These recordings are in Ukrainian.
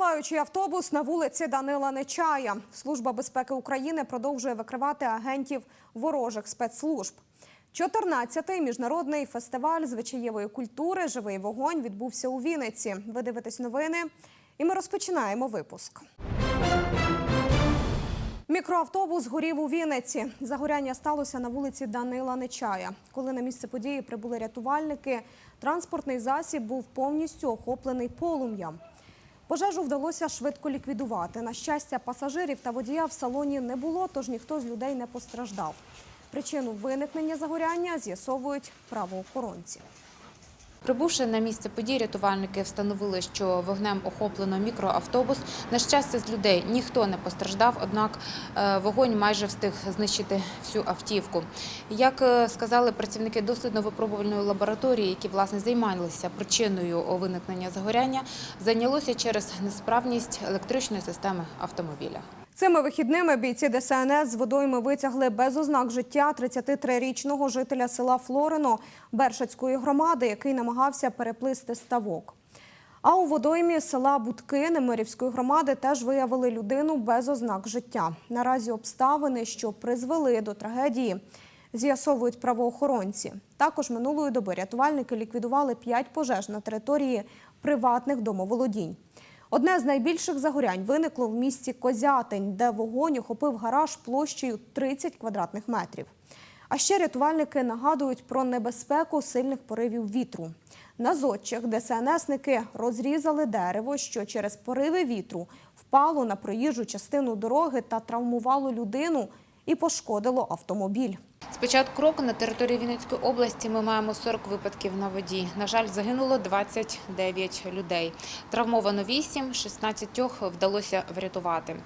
Палаючий автобус на вулиці Данила Нечая. Служба безпеки України продовжує викривати агентів ворожих спецслужб. 14-й міжнародний фестиваль звичаєвої культури Живий вогонь відбувся у Вінниці. Ви дивитесь новини, і ми розпочинаємо випуск. Мікроавтобус горів у Вінниці. Загоряння сталося на вулиці Данила Нечая. Коли на місце події прибули рятувальники, транспортний засіб був повністю охоплений полум'ям. Пожежу вдалося швидко ліквідувати. На щастя, пасажирів та водія в салоні не було, тож ніхто з людей не постраждав. Причину виникнення загоряння з'ясовують правоохоронці. Прибувши на місце події, рятувальники встановили, що вогнем охоплено мікроавтобус. На щастя, з людей ніхто не постраждав, однак е, вогонь майже встиг знищити всю автівку. Як е, сказали працівники дослідно-випробувальної лабораторії, які власне займалися причиною виникнення загоряння, зайнялося через несправність електричної системи автомобіля. Цими вихідними бійці ДСНС з водойми витягли без ознак життя 33-річного жителя села Флорино Бершацької громади, який намагався переплисти ставок. А у водоймі села Будки Немирівської громади теж виявили людину без ознак життя. Наразі обставини, що призвели до трагедії, з'ясовують правоохоронці. Також минулої доби рятувальники ліквідували п'ять пожеж на території приватних домоволодінь. Одне з найбільших загорянь виникло в місті Козятин, де вогонь охопив гараж площею 30 квадратних метрів. А ще рятувальники нагадують про небезпеку сильних поривів вітру. На зодчих ДСНСники розрізали дерево, що через пориви вітру впало на проїжджу частину дороги та травмувало людину і пошкодило автомобіль. З початку року на території Вінницької області ми маємо 40 випадків на воді. На жаль, загинуло 29 людей. Травмовано 8, 16 вдалося врятувати.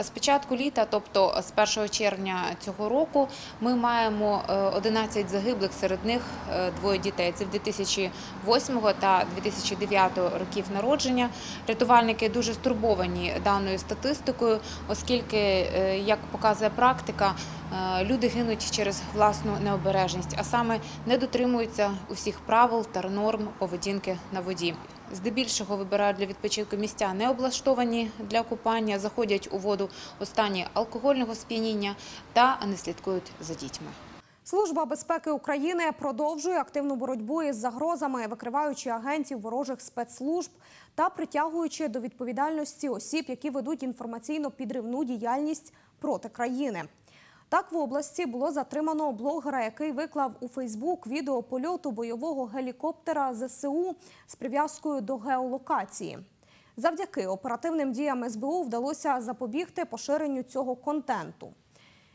З початку літа, тобто з 1 червня цього року, ми маємо е, 11 загиблих, серед них е, двоє дітей. Це в 2008 та 2009 років народження. Рятувальники дуже стурбовані даною статистикою, оскільки, е, як показує практика, е, люди гинуть через власну необережність, а саме не дотримуються усіх правил та норм поведінки на воді. Здебільшого вибирають для відпочинку місця не облаштовані для купання, заходять у воду у стані алкогольного сп'яніння та не слідкують за дітьми. Служба безпеки України продовжує активну боротьбу із загрозами, викриваючи агентів ворожих спецслужб та притягуючи до відповідальності осіб, які ведуть інформаційно-підривну діяльність проти країни. Так в області було затримано блогера, який виклав у Фейсбук відео польоту бойового гелікоптера ЗСУ з прив'язкою до геолокації. Завдяки оперативним діям СБУ вдалося запобігти поширенню цього контенту.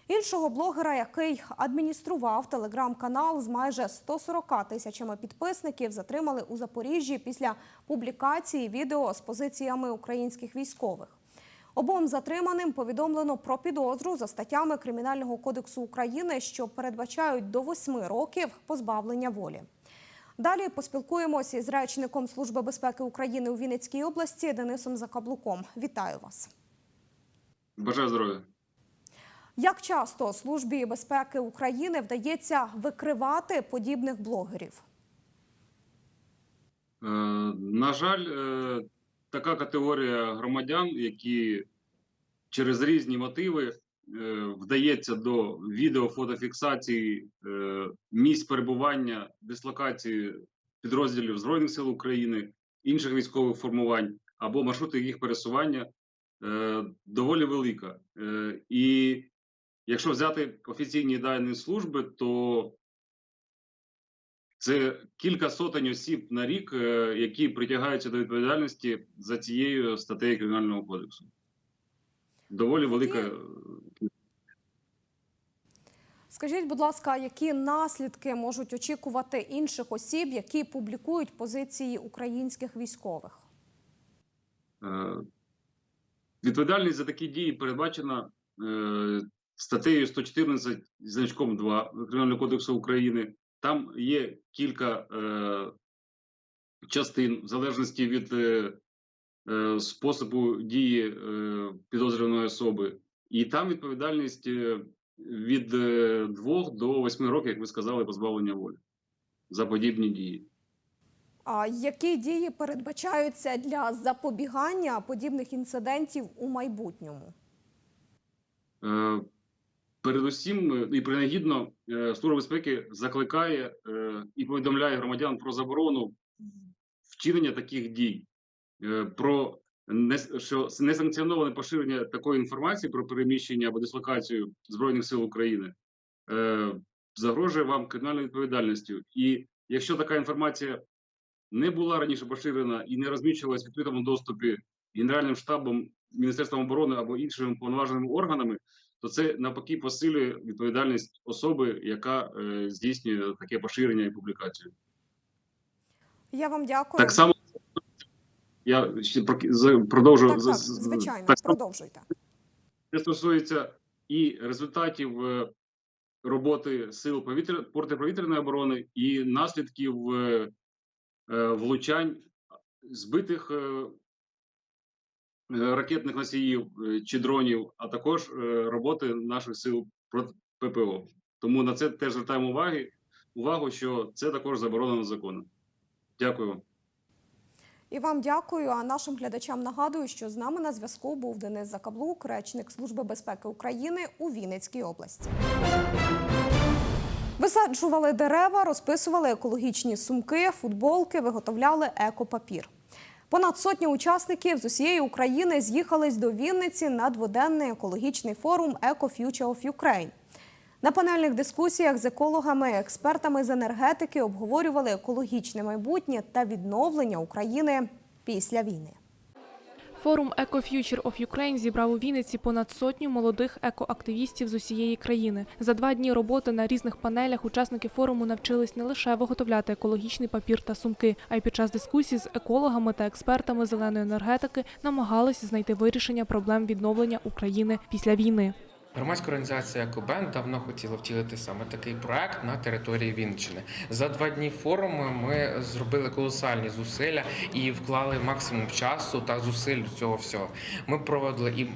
Іншого блогера, який адміністрував телеграм-канал з майже 140 тисячами підписників, затримали у Запоріжжі після публікації відео з позиціями українських військових. Обом затриманим повідомлено про підозру за статтями Кримінального кодексу України, що передбачають до восьми років позбавлення волі. Далі поспілкуємося із речником Служби безпеки України у Вінницькій області Денисом Закаблуком. Вітаю вас. Бажаю здоров'я. Як часто Службі безпеки України вдається викривати подібних блогерів? Е, на жаль, е, така категорія громадян, які через різні мотиви е, вдається до відео-фотофіксації е, місць перебування, дислокації підрозділів Збройних сил України, інших військових формувань або маршрути їх пересування, е, доволі велика. І якщо взяти офіційні дані служби, то це кілька сотень осіб на рік, е, які притягаються до відповідальності за цією статтею Кримінального кодексу. Доволі велика. Скажіть, будь ласка, які наслідки можуть очікувати інших осіб, які публікують позиції українських військових? е, Відповідальність за такі дії передбачена е, статтею 114 зі значком 2 Кримінального кодексу України. Там є кілька е, частин в залежності від е, е, способу дії е, підозрюваної особи, і там відповідальність е, від 2 до 8 років, як ви сказали, позбавлення волі за подібні дії. А які дії передбачаються для запобігання подібних інцидентів у майбутньому? Е, Передусім е, і принагідно е, Служба безпеки закликає е, і повідомляє громадян про заборону вчинення таких дій, про несанкціоноване поширення такої інформації про переміщення або дислокацію Збройних сил України загрожує вам кримінальною відповідальністю. І якщо така інформація не була раніше поширена і не розміщувалась в відкритому доступі Генеральним штабом, Міністерством оборони або іншими повноваженими органами, то це навпаки посилює відповідальність особи, яка е, здійснює таке поширення і публікацію. Я вам дякую. Так само я ще продовжу так, так, звичайно, так продовжуйте. Це стосується і результатів е, роботи сил повітря протиповітряної оборони, і наслідків е, е, влучань збитих ракетних носіїв е, чи дронів, а також е, роботи наших сил проти ППО. Тому на це теж звертаємо уваги, увагу, що це також заборонено законом. Дякую. І вам дякую. А нашим глядачам нагадую, що з нами на зв'язку був Денис Закаблук, речник Служби безпеки України у Вінницькій області. Висаджували дерева, розписували екологічні сумки, футболки, виготовляли екопапір. Понад сотні учасників з усієї України з'їхались до Вінниці на дводенний екологічний форум Eco Future of Ukraine. На панельних дискусіях з екологами, експертами з енергетики обговорювали екологічне майбутнє та відновлення України після війни. Форум «Eco-Future of Ukraine» зібрав у Вінниці понад сотню молодих екоактивістів з усієї країни. За два дні роботи на різних панелях учасники форуму навчились не лише виготовляти екологічний папір та сумки, а й під час дискусій з екологами та експертами зеленої енергетики намагалися знайти вирішення проблем відновлення України після війни. Громадська організація Екобен давно хотіла втілити саме такий проект на території Вінниччини. За два дні форуму ми зробили колосальні зусилля і вклали максимум часу та зусиль до цього всього. Ми проводили і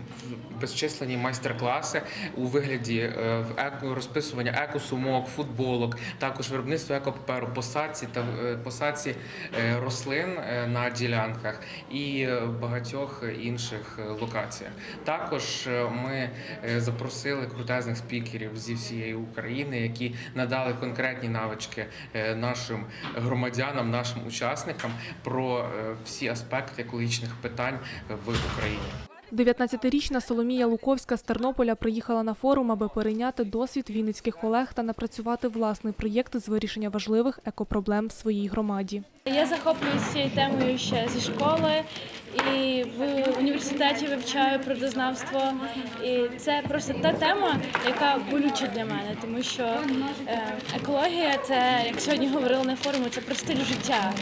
безчисленні майстер-класи у вигляді е, розписування екосумок, футболок, також виробництво екопаперу, посадці та е, посадці е, рослин на ділянках і багатьох інших локаціях. Також ми е, запросили крутезних спікерів зі всієї України, які надали конкретні навички е, нашим громадянам, нашим учасникам про е, всі аспекти екологічних питань в Україні. 19-річна Соломія Луковська з Тернополя приїхала на форум, аби перейняти досвід вінницьких колег та напрацювати власний проєкт з вирішення важливих екопроблем в своїй громаді. Я захоплююся цією темою ще зі школи і в університеті вивчаю природознавство. І це просто та тема, яка болюча для мене, тому що е, екологія це, як сьогодні говорили на форумі, це про стиль життя.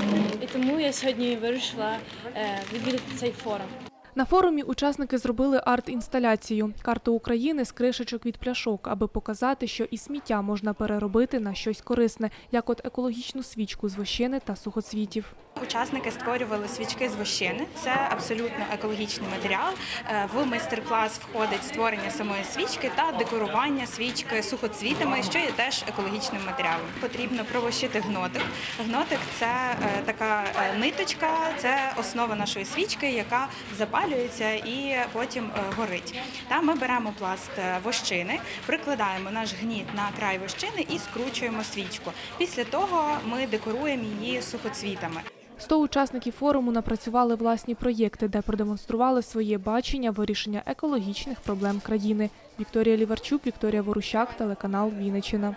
І тому я сьогодні вирішила е, відвідати цей форум. На форумі учасники зробили арт-інсталяцію карту України з кришечок від пляшок, аби показати, що і сміття можна переробити на щось корисне, як от екологічну свічку з вощини та сухоцвітів. Учасники створювали свічки з вощини. Це абсолютно екологічний матеріал. Е, В майстер-клас входить створення самої свічки та декорування свічки сухоцвітами, що є теж екологічним матеріалом. Потрібно провощити гнотик. Гнотик це е, така е, ниточка, це основа нашої свічки, яка запалюється і потім горить. Та ми беремо пласт вощини, прикладаємо наш гніт на край вощини і скручуємо свічку. Після того ми декоруємо її сухоцвітами. 100 учасників форуму напрацювали власні проєкти, де продемонстрували своє бачення вирішення екологічних проблем країни. Вікторія Ліварчук, Вікторія Ворущак, телеканал Вінниччина.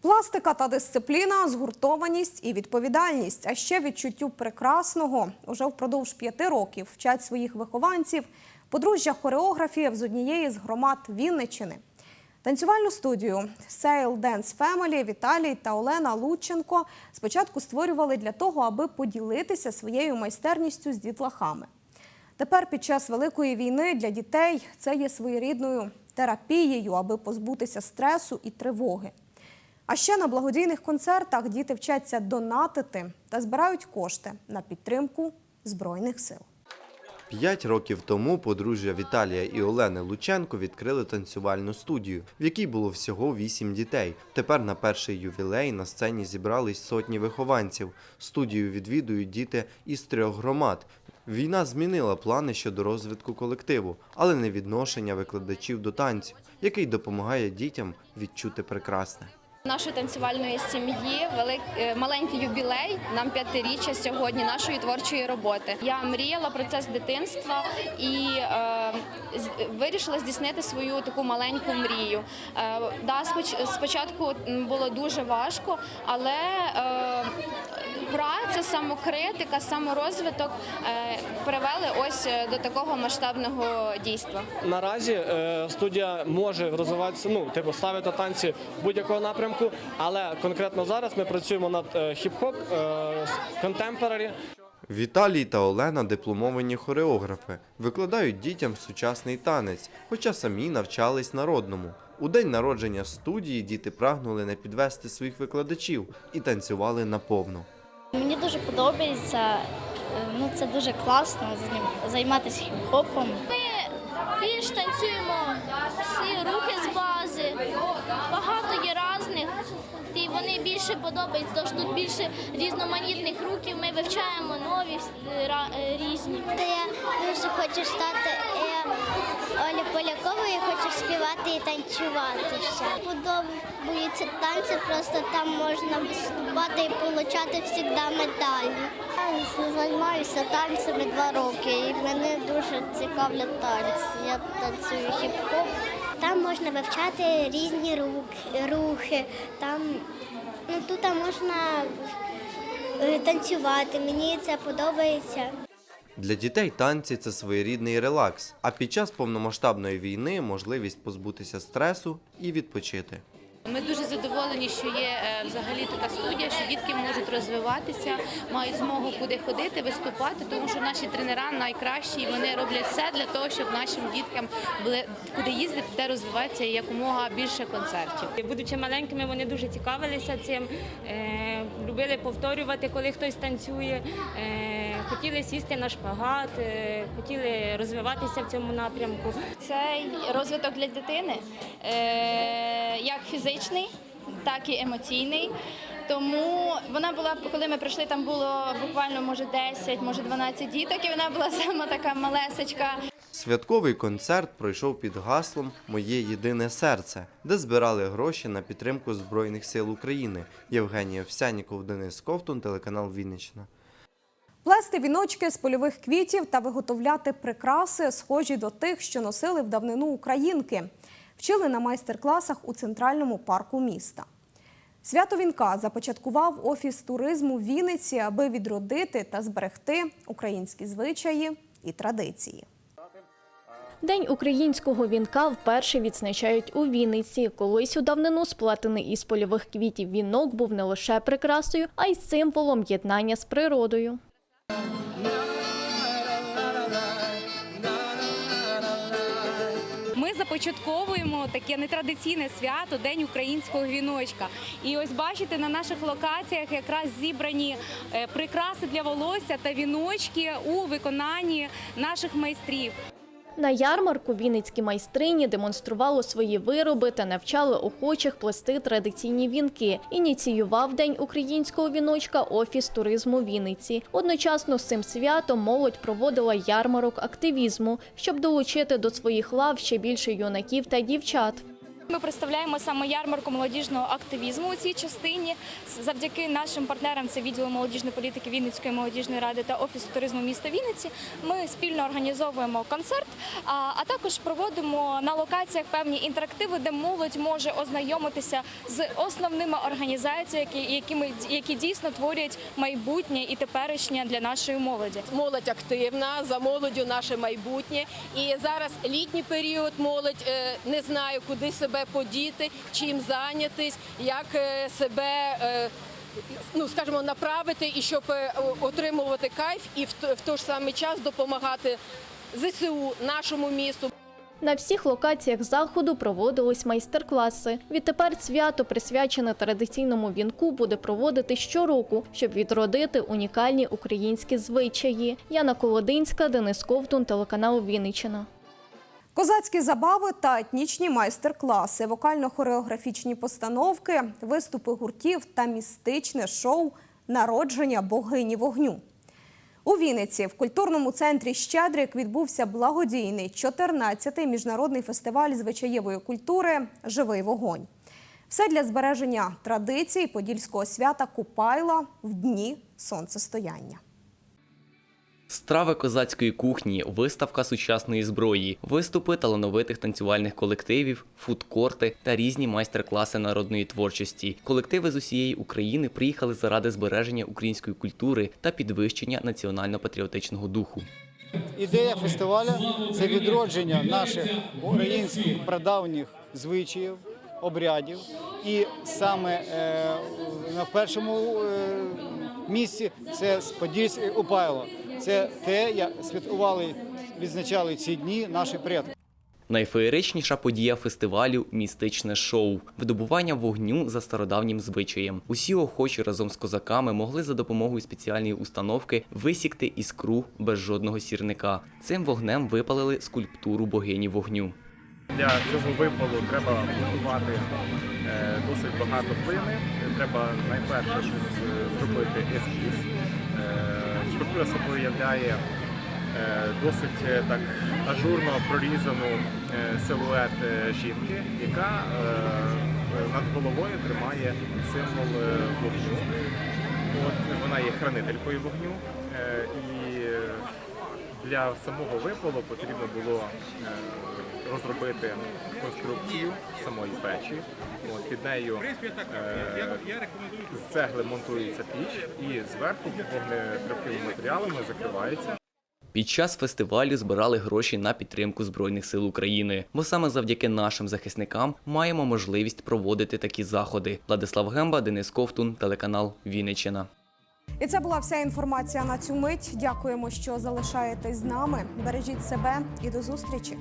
Пластика та дисципліна, згуртованість і відповідальність, а ще відчуттю прекрасного уже впродовж п'яти років вчать своїх вихованців подружжя хореографів з однієї з громад Вінниччини. Танцювальну студію Sail Dance Family Віталій та Олена Лученко спочатку створювали для того, аби поділитися своєю майстерністю з дітлахами. Тепер під час великої війни для дітей це є своєрідною терапією, аби позбутися стресу і тривоги. А ще на благодійних концертах діти вчаться донатити та збирають кошти на підтримку збройних сил. П'ять років тому подружжя Віталія і Олени Лученко відкрили танцювальну студію, в якій було всього вісім дітей. Тепер на перший ювілей на сцені зібрались сотні вихованців. Студію відвідують діти із трьох громад. Війна змінила плани щодо розвитку колективу, але не відношення викладачів до танцю, який допомагає дітям відчути прекрасне. Нашої танцювальної сім'ї велик, е, маленький юбілей, нам п'ятиріччя сьогодні нашої творчої роботи. Я мріяла про це з дитинства і е, вирішила здійснити свою таку маленьку мрію. Е, да, спочатку було дуже важко, але е, праця, самокритика, саморозвиток е, привели ось е, до такого масштабного дійства. Наразі е, студія може розвиватися, ну типу ставити танці будь-якого напрямку, але конкретно зараз ми працюємо над хіп-хоп, контемпорарі. Віталій та Олена дипломовані хореографи, викладають дітям сучасний танець, хоча самі навчались народному. У день народження студії діти прагнули не підвести своїх викладачів і танцювали наповну. Мені дуже подобається. е, Ну це дуже класно займатися хіп-хопом. Ми більш танцюємо всі рухи з бази. Багато є різних. І вони більше подобаються, тому тут більше різноманітних рухів. Ми вивчаємо нові е, е, різні. Я дуже хочу стати Олі Поляковою, я хочу співати і танцювати ще. Подобаються танці, просто там можна виступати і отримати завжди медалі. Я займаюся танцями два роки і мене дуже цікавлять танці. Я танцюю хіп-хоп. Там можна вивчати різні рухи. Там ну, тут можна е, танцювати. Мені це подобається. Для дітей танці це своєрідний релакс, а під час повномасштабної війни можливість позбутися стресу і відпочити. Ми дуже задоволені, що є е, взагалі така студія, що дітки можуть розвиватися, мають змогу куди ходити, виступати, тому що наші тренера найкращі, і вони роблять все для того, щоб нашим діткам були куди їздити, де розвиватися і якомога більше концертів. Будучи маленькими, вони дуже цікавилися цим, е, любили повторювати, коли хтось танцює, е, хотіли сісти на шпагат, е, хотіли розвиватися в цьому напрямку. Це розвиток для дитини, е, як фізичний, так і емоційний. Тому вона була, коли ми прийшли, там було буквально може 10, може 12 діток, і вона була сама така малесечка. Святковий концерт пройшов під гаслом Моє єдине серце, де збирали гроші на підтримку Збройних сил України. Євгенія Овсяніков, Денис Ковтун, телеканал Вінниччина. Плести віночки з польових квітів та виготовляти прикраси, схожі до тих, що носили в давнину українки. Вчили на майстер-класах у центральному парку міста. Свято вінка започаткував офіс туризму Вінниці, аби відродити та зберегти українські звичаї і традиції. День українського вінка вперше відзначають у Вінниці. Колись у давнину сплетений із польових квітів вінок був не лише прикрасою, а й символом єднання з природою. Ми започатковуємо таке нетрадиційне свято День українського віночка. І ось бачите, на наших локаціях якраз зібрані е, прикраси для волосся та віночки у виконанні наших майстрів. На ярмарку вінницькі майстрині демонстрували свої вироби та навчали охочих плести традиційні вінки. Ініціював День українського віночка офіс туризму Вінниці. Одночасно з цим святом молодь проводила ярмарок активізму, щоб долучити до своїх лав ще більше юнаків та дівчат. Ми представляємо саме ярмарку молодіжного активізму у цій частині. Завдяки нашим партнерам, це відділу молодіжної політики Вінницької молодіжної ради та офісу туризму міста Вінниці. Ми спільно організовуємо концерт, а, також проводимо на локаціях певні інтерактиви, де молодь може ознайомитися з основними організаціями, які, які, дійсно творять майбутнє і теперішнє для нашої молоді. Молодь активна, за молоддю наше майбутнє. І зараз літній період молодь е, не знає, куди себе подіти, чим зайнятись, як е, себе. е, Ну, скажімо, направити і щоб е, отримувати кайф, і в той ж самий час допомагати ЗСУ, нашому місту. На всіх локаціях заходу проводились майстер-класи. Відтепер свято, присвячене традиційному вінку, буде проводити щороку, щоб відродити унікальні українські звичаї. Яна Колодинська, Денис Ковтун, телеканал Вінниччина. Козацькі забави та етнічні майстер-класи, вокально-хореографічні постановки, виступи гуртів та містичне шоу Народження богині вогню. У Вінниці в культурному центрі Щедрик відбувся благодійний 14-й міжнародний фестиваль звичаєвої культури Живий вогонь. Все для збереження традицій подільського свята Купайла в дні сонцестояння. Страви козацької кухні, виставка сучасної зброї, виступи талановитих танцювальних колективів, фудкорти та різні майстер-класи народної творчості. Колективи з усієї України приїхали заради збереження української культури та підвищення національно-патріотичного духу. Ідея фестивалю це відродження наших українських прадавніх звичаїв, обрядів. І саме е, на першому е, місці це Подільське Упайло. Це те, як святкували, відзначали ці дні наші предки. Найфеєричніша подія фестивалю містичне шоу видобування вогню за стародавнім звичаєм. Усі охочі разом з козаками могли за допомогою спеціальної установки висікти іскру без жодного сірника. Цим вогнем випалили скульптуру богині вогню. Для цього випалу треба готувати е, досить багато глини. Треба найперше зробити ескіз. Скульптура собою являє е, досить е, так ажурно прорізану е, силует жінки, яка над головою тримає символ вогню. От вона є хранителькою вогню. І для самого випалу потрібно було е, розробити конструкцію самої печі. От, під нею е, з цегли монтується піч і зверху вогнетривкими матеріалами закривається. Під час фестивалю збирали гроші на підтримку Збройних сил України, бо саме завдяки нашим захисникам маємо можливість проводити такі заходи. Владислав Гемба, Денис Ковтун, телеканал Вінниччина. І це була вся інформація на цю мить. Дякуємо, що залишаєтесь з нами. Бережіть себе і до зустрічі.